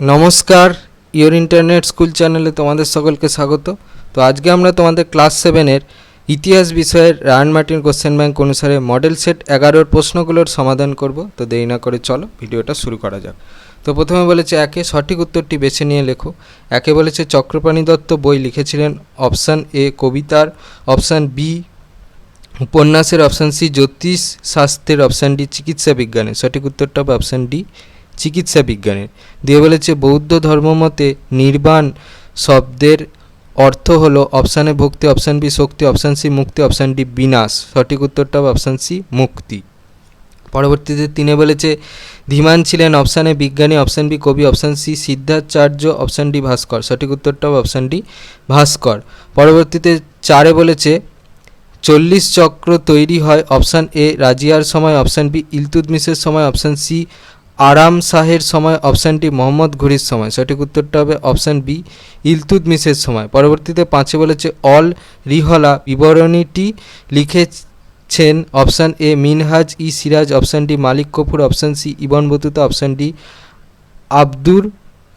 নমস্কার your internet school চ্যানেলে তোমাদের সকলকে স্বাগত। তো আজকে আমরা তোমাদের ক্লাস সেভেনের ইতিহাস বিষয়ের Ray and Martin question bank অনুসারে মডেল সেট এগারোর প্রশ্নগুলোর সমাধান করব। তো দেরি না করে চলো, ভিডিওটা শুরু করা যাক। তো প্রথমে বলেছে একে সঠিক উত্তরটি বেছে নিয়ে লেখো। একে বলেছে চক্রপাণি দত্ত বই লিখেছিলেন অপশান এ কবিতার অপশান বি উপন্যাসের অপশান সি জ্যোতিষ শাস্ত্রের অপশান ডি চিকিৎসা বিজ্ঞানের। সঠিক উত্তরটা হবে অপশান ডি চিকিৎসা বিজ্ঞানের। দিয়ে বলেছে, বৌদ্ধ ধর্মমতে নির্বাণ শব্দের অর্থ হলো অপশানে ভক্তি অপশান বি শক্তি অপশান সি মুক্তি অপশান ডি বিনাশ। সঠিক উত্তরটা হবে অপশান সি মুক্তি। পরবর্তীতে তিনি বলেছে, ধীমান ছিলেন অপশানে বিজ্ঞানী অপশান বি কবি অপশান সি সিদ্ধাচার্য অপশান ডি ভাস্কর। সঠিক উত্তরটা হবে অপশান ডি ভাস্কর। পরবর্তীতে চারে বলেছে, চল্লিশ চক্র তৈরি হয় অপশান এ রাজিয়ার সময় অপশান বি ইলতুদমিসের সময় অপশান সি আরাম শাহের সময় অপশান ডি মোহাম্মদ ঘুরির সময়। সঠিক উত্তরটা হবে অপশান বি ইলতুদমিসের সময়। পরবর্তীতে পাঁচে বলেছে, অল রিহলা বিবরণীটি লিখেছেন option A Minhaj i Siraj option D Malik Kafur option C Ibn Battuta option D Abdur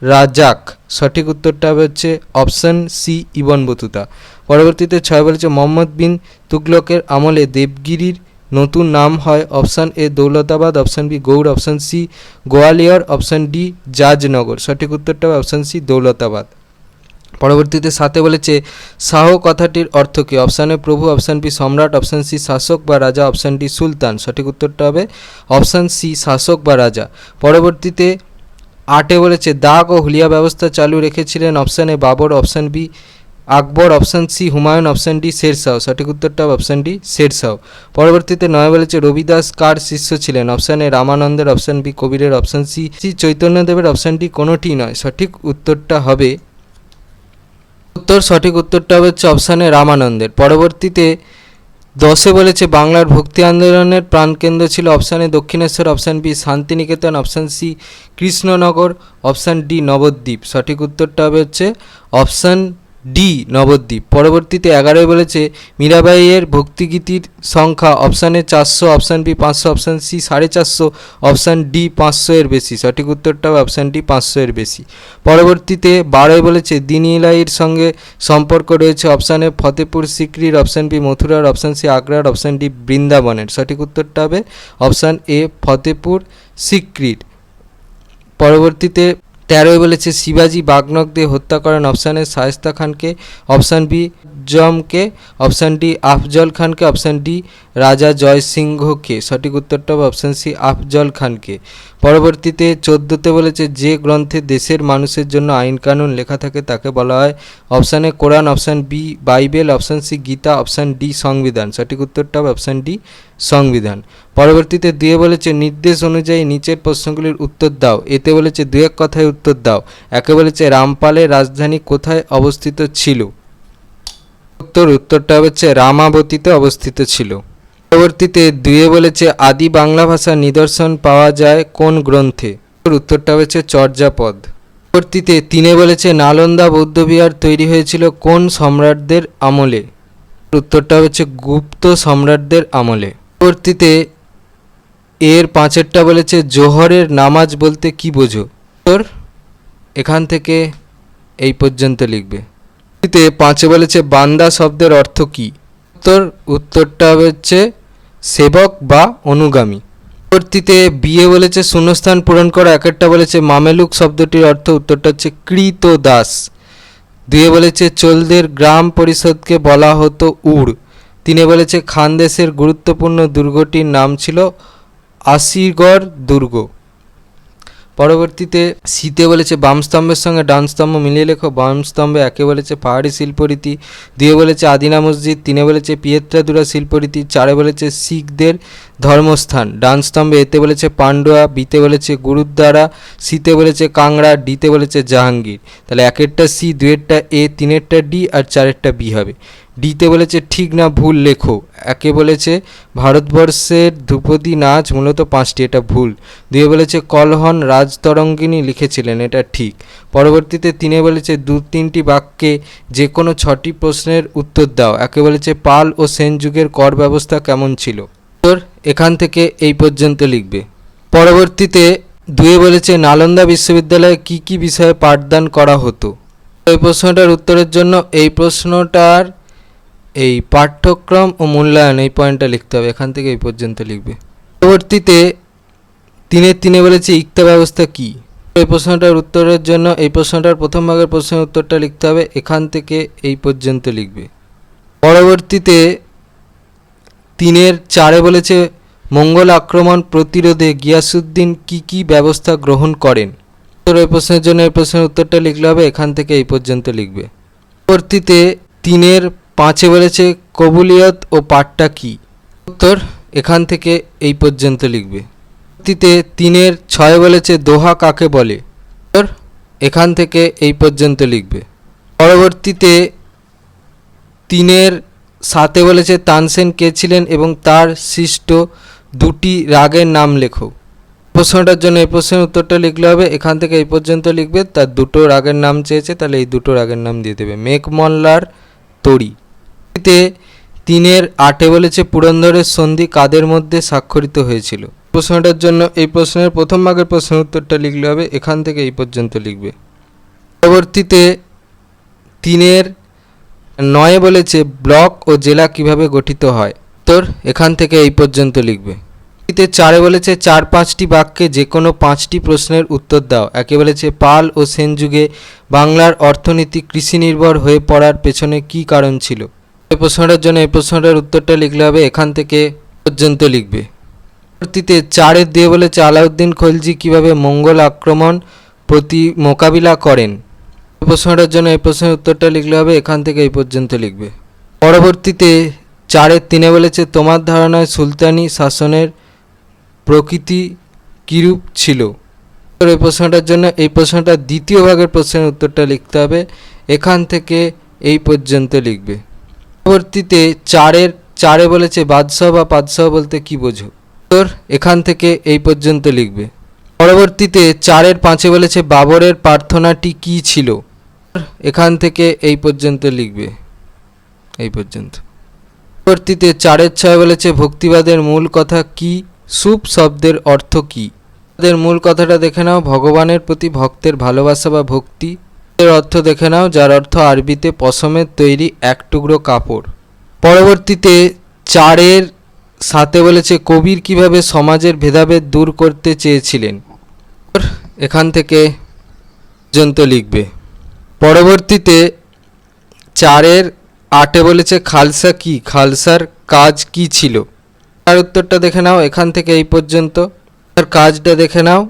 Razzaq সঠিক উত্তরটা হচ্ছে অপশান সি ইবন বতুতা। পরবর্তীতে ছয় বলেছে, মোহাম্মদ বিন তুগলকের আমলে দেবগিরির নতুন নাম হয় option A Daulatabad option B Gaur option C Gwalior option D Jajnagar. সঠিক উত্তরটা অপশান সি দৌলতাবাদ। পরবর্তীতে সাথে বলেছে, শাহ কথাটির অর্থ কী? অপশানে প্রভু অপশান বি সম্রাট অপশান সি শাসক বা রাজা অপশান ডি সুলতান। সঠিক উত্তরটা হবে অপশান সি শাসক বা রাজা। পরবর্তীতে আটে বলেছে, দাগ ও হুলিয়া ব্যবস্থা চালু রেখেছিলেন option A Babur option B Akbar option C Humayun option D Sher Shah সঠিক উত্তরটা অপশান ডি শেরশাহ পরবর্তীতে নয় বলেছে রবিদাস কার শিষ্য ছিলেন? অপশানে রামানন্দের অপশান বি কবিরের অপশান সি সি চৈতন্যদেবের অপশান ডি কোনোটি নয়। সঠিক উত্তরটা হবে, উত্তর, সঠিক উত্তরটা হচ্ছে অপশানে রামানন্দের। পরবর্তীতে দশে বলেছে, বাংলার ভক্তি আন্দোলনের প্রাণকেন্দ্র ছিল option A Dakshineswar option B Santiniketan option C Krishnanagar option D Nabadwip. সঠিক উত্তরটা হবে হচ্ছে অপশান ডি নবদ্বীপ। পরবর্তীতে এগারোয় বলেছে, মীরাবাইয়ের ভক্তিগীতির সংখ্যা অপশানে চারশো, অপশান বি পাঁচশো, অপশান সি সাড়ে চারশো, অপশান ডি পাঁচশো এর বেশি। সঠিক উত্তরটা অপশান ডি পাঁচশো এর বেশি। পরবর্তীতে বারোয় বলেছে, দিনিলাইয়ের সঙ্গে সম্পর্ক রয়েছে অপশানে ফতেপুর সিক্রির, অপশান বি মথুরার, অপশান সি আগ্রার, অপশান ডি বৃন্দাবনের। সঠিক উত্তরটা হবে অপশান এ ফতেপুর সিক্রির। পরবর্তীতে তেরোয় বলেছে শিবাজি বাগনকদের হত্যা করেন অপশানে শায়েস্তা খানকে। অপশান বি জমকে অপশান ডি আফজল খানকে অপশান ডি রাজা জয়সিংহকে সঠিক উত্তরটা হবে অপশান সি আফজল খানকে। পরবর্তীতে চোদ্দোতে বলেছে, যে গ্রন্থে দেশের মানুষের জন্য আইন কানুন লেখা থাকে তাকে বলা হয় option A Quran option B Bible option C Gita option D সংবিধান। সঠিক উত্তরটা হবে অপশান ডি সংবিধান। পরবর্তীতে দুয়ে বলেছে, নির্দেশ অনুযায়ী নিচের প্রশ্নগুলির উত্তর দাও। এতে বলেছে দু এক কথায় উত্তর দাও। একে বলেছে, রামপালের রাজধানী কোথায় অবস্থিত ছিল? উত্তর উত্তরটা হচ্ছে রামাবতীতে অবস্থিত ছিল। পরবর্তীতে দুয়ে বলেছে, আদি বাংলা ভাষার নিদর্শন পাওয়া যায় কোন গ্রন্থে? উত্তরটা হচ্ছে চর্যাপদ। পরবর্তীতে তিনে বলেছে, নালন্দা বৌদ্ধবিহার তৈরি হয়েছিল কোন সম্রাটদের আমলে? উত্তরটা হচ্ছে, গুপ্ত সম্রাটদের আমলে। পরবর্তীতে এর পাঁচেরটা বলেছে, জোহরের নামাজ বলতে কি বোঝো? উত্তর এখান থেকে এই পর্যন্ত লিখবে। তে পাঁচে বলেছে, বান্দা শব্দের অর্থ কি? উত্তর, উত্তরটা হচ্ছে সেবক বা অনুগামী। পরবর্তীতে বিয়ে বলেছে, শূন্যস্থান পূরণ করা এক একটা বলেছে, মামেলুক শব্দটির অর্থ, উত্তরটা হচ্ছে কৃত দাস। দুয়ে বলেছে, চোলদের গ্রাম পরিষদকে বলা হতো উড়। তিনে বলেছে, খানদেশের গুরুত্বপূর্ণ দুর্গটির নাম ছিল আশিগড় দুর্গ। পরবর্তীতে শীতে বলেছে বাম স্তম্ভের সঙ্গে ডান স্তম্ভ মিলিয়ে লেখো। বাম স্তম্ভে একে বলেছে পাহাড়ি শিল্পরীতি, দুয়ে বলেছে আদিনা মসজিদ, তিনে বলেছে পিয়েত্রাদুরা শিল্পরীতি, চারে বলেছে শিখদের ধর্মস্থান। ডান স্তম্ভে এতে বলেছে পান্ডুয়া বিতে বলেছে গুরুদ্বারা, সিতে বলেছে কাংড়া, ডিতে বলেছে জাহাঙ্গীর। তাহলে একেরটা সি, দুয়েরটা এ, তিনেরটা ডি আর চারেরটা বি হবে। ডিতে বলেছে, ঠিক না, ভুল লেখো। একে বলেছে, ভারতবর্ষের ধ্রুপদী নাচ মূলত পাঁচটি, এটা ভুল। দুয়ে বলেছে, কলহন রাজতরঙ্গিনী লিখেছিলেন, এটা ঠিক। পরবর্তীতে তিনে বলেছে, দু তিনটি বাক্যে যে কোনো ছটি প্রশ্নের উত্তর দাও। একে বলেছে, পাল ও সেন যুগের কর ব্যবস্থা কেমন ছিল? উত্তর এখান থেকে এই পর্যন্ত লিখবে। পরবর্তীতে দুয়ে বলেছে, নালন্দা বিশ্ববিদ্যালয়ে কি কি বিষয়ে পাঠদান করা হতো? এই প্রশ্নটার উত্তরের জন্য এই প্রশ্নটার এই পাঠ্যক্রম ও মূল্যায়ন এই পয়েন্টটা লিখতে হবে, এখান থেকে এই পর্যন্ত লিখবে। পরবর্তীতে তিনের তিনে বলেছে ইক্তা ব্যবস্থা কি? এই প্রশ্নটার উত্তরের জন্য এই প্রশ্নটার প্রথম ভাগের প্রশ্নের উত্তরটা লিখতে হবে, এখান থেকে এই পর্যন্ত লিখবে। পরবর্তীতে তিনের চারে বলেছে, মঙ্গল আক্রমণ প্রতিরোধে গিয়াসুদ্দিন কি কি ব্যবস্থা গ্রহণ করেন? উত্তর এই প্রশ্নের জন্য এই প্রশ্নের উত্তরটা লিখলে হবে, এখান থেকে এই পর্যন্ত লিখবে। পরবর্তীতে তিনের পাঁচে বলেছে কবুলিয়ত ও পাঠটা কি? উত্তর এখান থেকে এই পর্যন্ত লিখবে। পরবর্তীতে তিনের ছয় বলেছে দোহা কাকে বলে? উত্তর এখান থেকে এই পর্যন্ত লিখবে। পরবর্তীতে তিনের সাথে বলেছে তানসেন কে ছিলেন এবং তার সৃষ্ট দুটি রাগের নাম লেখো। প্রশ্নটার জন্য এই প্রশ্নের উত্তরটা লিখলে হবে, এখান থেকে এই পর্যন্ত লিখবে, তার দুটো রাগের নাম চেয়েছে, তাহলে এই দুটো রাগের নাম দিয়ে দেবে। মেঘমল্লার তরি। এতে তিনের আটে বলেছে পুরন্দরের সন্ধি কাদের মধ্যে স্বাক্ষরিত হয়েছিল? প্রশ্নটার জন্য এই প্রশ্নের প্রথম ভাগের প্রশ্নের উত্তরটা লিখলে হবে এখান থেকে এই পর্যন্ত লিখবে। পরবর্তীতে তিনের নয়ে বলেছে ব্লক ও জেলা কীভাবে গঠিত হয়? তোর এখান থেকে এই পর্যন্ত লিখবে। এতে চারে বলেছে চার পাঁচটি বাক্যে যে কোনো পাঁচটি প্রশ্নের উত্তর দাও। একে বলেছে পাল ও সেন যুগে বাংলার অর্থনীতি কৃষি নির্ভর হয়ে পড়ার পেছনে কি কারণ ছিল? এই প্রশ্নটার জন্য এই প্রশ্নটার উত্তরটা লিখলে হবে এখান থেকে পর্যন্ত লিখবে। পরবর্তীতে চারের দিয়ে বলেছে আলাউদ্দিন খলজি কীভাবে মঙ্গল আক্রমণ প্রতি মোকাবিলা করেন? এই প্রশ্নটার জন্য এই প্রশ্নের উত্তরটা লিখলে হবে এখান থেকে এই পর্যন্ত লিখবে। পরবর্তীতে চারের তিনে বলেছে, তোমার ধারণায় সুলতানি শাসনের প্রকৃতি কিরূপ ছিল? এই প্রশ্নটার জন্য এই প্রশ্নটা দ্বিতীয় ভাগের প্রশ্নের উত্তরটা লিখতে হবে। এখান থেকে এই পর্যন্ত লিখবে। পরবর্তীতে চারের, চারে বলেছে, বাদশাহ বা পাদশাহ বলতে কি বোঝো? উত্তর এখান থেকে এই পর্যন্ত লিখবে। পরবর্তীতে চারের, পাঁচে বলেছে, বাবরের প্রার্থনাটি কি ছিল? এখান থেকে এই পর্যন্ত লিখবে। এই পর্যন্ত। পরবর্তীতে চারের, ছয় বলেছে, ভক্তিবাদের মূল কথা কি? সুপ শব্দের অর্থ কি? এর মূল কথাটা দেখে নাও। ভগবানের প্রতি ভক্তের ভালোবাসা বা ভক্তি এর অর্থ দেখে নাও, যার অর্থ আরবিতে পশমের তৈরি এক টুকরো কাপড়। পরবর্তীতে চারের সাথে বলেছে, কবির কীভাবে সমাজের ভেদাভেদ দূর করতে চেয়েছিলেন? এখান থেকে পর্যন্ত লিখবে। পরবর্তীতে চারের আটে বলেছে, খালসা কি? খালসার কাজ কি ছিল? তার উত্তরটা দেখে নাও, এখান থেকে এই পর্যন্ত। তার কাজটা দেখে নাও,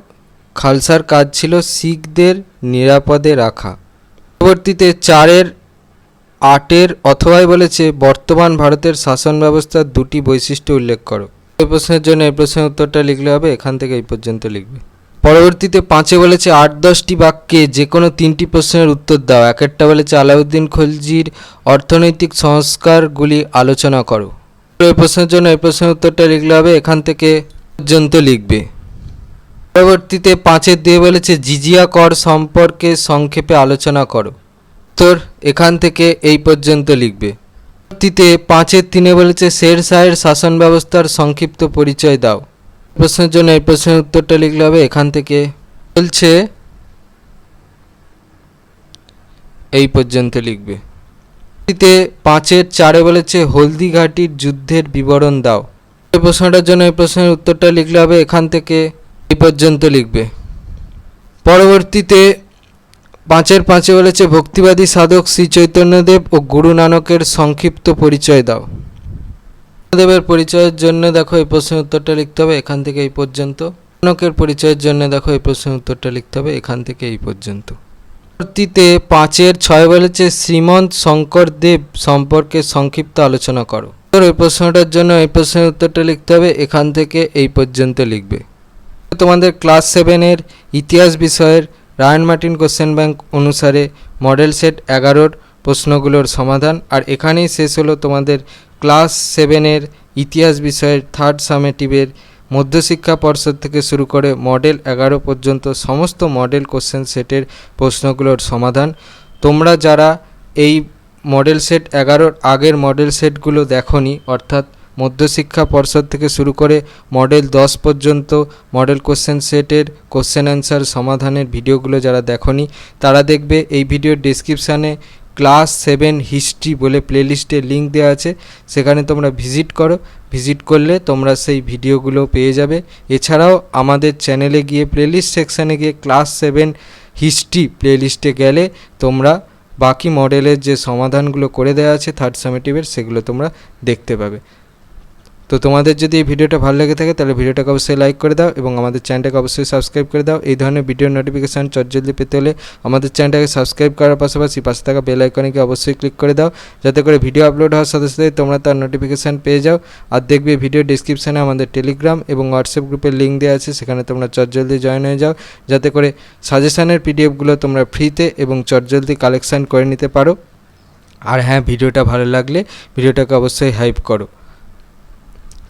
খালসার কাজ ছিল শিখদের নিরাপদে রাখা। পরবর্তীতে চারের, আটের অথবাই বলেছে বর্তমান ভারতের শাসন ব্যবস্থার দুটি বৈশিষ্ট্য উল্লেখ করো। এই প্রশ্নের জন্য এই প্রশ্নের উত্তরটা লিখলে হবে, এখান থেকে এই পর্যন্ত লিখবে। পরবর্তীতে পাঁচে বলেছে আট দশটি বাক্যে যে কোনো তিনটি প্রশ্নের উত্তর দাও। এক একটা বলেছে, আলাউদ্দিন খলজির অর্থনৈতিক সংস্কারগুলি আলোচনা করো। এই প্রশ্নের জন্য এই প্রশ্নের উত্তরটা লিখলে হবে, এখান থেকে পর্যন্ত লিখবে। পরবর্তীতে পাঁচের দিয়ে বলেছে, জিজিয়া কর সম্পর্কে সংক্ষেপে আলোচনা করো। উত্তর এখান থেকে এই পর্যন্ত লিখবে। পরবর্তীতে পাঁচের তিনে বলেছে, শের শাহের শাসন ব্যবস্থার সংক্ষিপ্ত পরিচয় দাও। প্রশ্নের জন্য এই প্রশ্নের উত্তরটা লিখলে হবে এখান থেকে। বলছে, এই পর্যন্ত লিখবে। পরবর্তীতে পাঁচের চারে বলেছে হলদিঘাটির যুদ্ধের বিবরণ দাও। এই প্রশ্নটার জন্য এই প্রশ্নের উত্তরটা লিখলে হবে এখান থেকে। এই পর্যন্ত লিখবে। পরবর্তীতে পাঁচের পাঁচে বলেছে, ভক্তিবাদী সাধক শ্রী চৈতন্যদেব ও গুরু নানকের সংক্ষিপ্ত পরিচয় দাও। দেবের পরিচয়ের জন্য দেখো এই প্রশ্নের উত্তরটা লিখতে হবে এখান থেকে এই পর্যন্ত। নানকের পরিচয়ের জন্য দেখো এই প্রশ্নের উত্তরটা লিখতে হবে এখান থেকে এই পর্যন্ত। পরবর্তীতে পাঁচের ছয় বলেছে, শ্রীমন্ত শঙ্কর দেব সম্পর্কে সংক্ষিপ্ত আলোচনা করো। এই প্রশ্নটার জন্য এই প্রশ্নের উত্তরটা লিখতে হবে এখান থেকে এই পর্যন্ত লিখবে। তোমাদের ক্লাস সেভেনের ইতিহাস বিষয়ের রায়ন মার্টিন কোশ্চেন ব্যাংক অনুসারে মডেল সেট এগারোর প্রশ্নগুলোর সমাধান। আর এখানেই শেষ হলো তোমাদের ক্লাস সেভেনের ইতিহাস বিষয়ের থার্ড সামেটিভের মধ্যশিক্ষা পর্ষদ থেকে শুরু করে মডেল এগারো পর্যন্ত সমস্ত মডেল কোশ্চেন সেটের প্রশ্নগুলোর সমাধান। তোমরা যারা এই মডেল সেট এগারোর আগের মডেল সেটগুলো দেখনি, অর্থাৎ মধ্যশিক্ষা পর্ষদ থেকে শুরু করে মডেল দশ পর্যন্ত মডেল কোশ্চেন সেটের, কোশ্চেন অ্যান্সার সমাধানের ভিডিওগুলো যারা দেখনি, তারা দেখবে এই ভিডিওর ডেসক্রিপশানে ক্লাস সেভেন হিস্ট্রি বলে প্লেলিস্টে লিঙ্ক দেওয়া আছে। সেখানে তোমরা ভিজিট করো। ভিজিট করলে তোমরা সেই ভিডিওগুলো পেয়ে যাবে। এছাড়াও আমাদের চ্যানেলে গিয়ে প্লেলিস্ট সেকশানে গিয়ে ক্লাস সেভেন হিস্ট্রি প্লেলিস্টে গেলে তোমরা বাকি মডেলের যে সমাধানগুলো করে দেওয়া আছে থার্ড সামেটিভের সেগুলো তোমরা দেখতে পাবে। তো তোমাদের যদি এই ভিডিওটা ভালো লেগে থাকে, তাহলে ভিডিওটাকে অবশ্যই লাইক করে দাও এবং আমাদের চ্যানেলটাকে অবশ্যই সাবস্ক্রাইব করে দাও। এই ধরনের ভিডিও নোটিফিকেশান চটজলদি পেতে হলে আমাদের চ্যানেলটাকে সাবস্ক্রাইব করার পাশাপাশি পাশে থাকা বেল আইকনকে অবশ্যই ক্লিক করে দাও। যাতে করে ভিডিও আপলোড হওয়ার সাথে সাথে তোমরা তার নোটিফিকেশান পেয়ে যাও। আর দেখবে ভিডিও ডিসক্রিপশানে আমাদের টেলিগ্রাম এবং হোয়াটসঅ্যাপ গ্রুপের লিঙ্ক দেওয়া আছে, সেখানে তোমরা চটজলদি জয়েন হয়ে যাও। যাতে করে সাজেশানের পিডিএফগুলো তোমরা ফ্রিতে এবং চটজলদি কালেকশান করে নিতে পারো। আর হ্যাঁ ভিডিওটা ভালো লাগলে ভিডিওটাকে অবশ্যই হাইপ করো।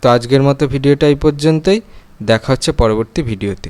তো আজকের মতো ভিডিওটা এই পর্যন্তই। দেখা হচ্ছে পরবর্তী ভিডিওতে।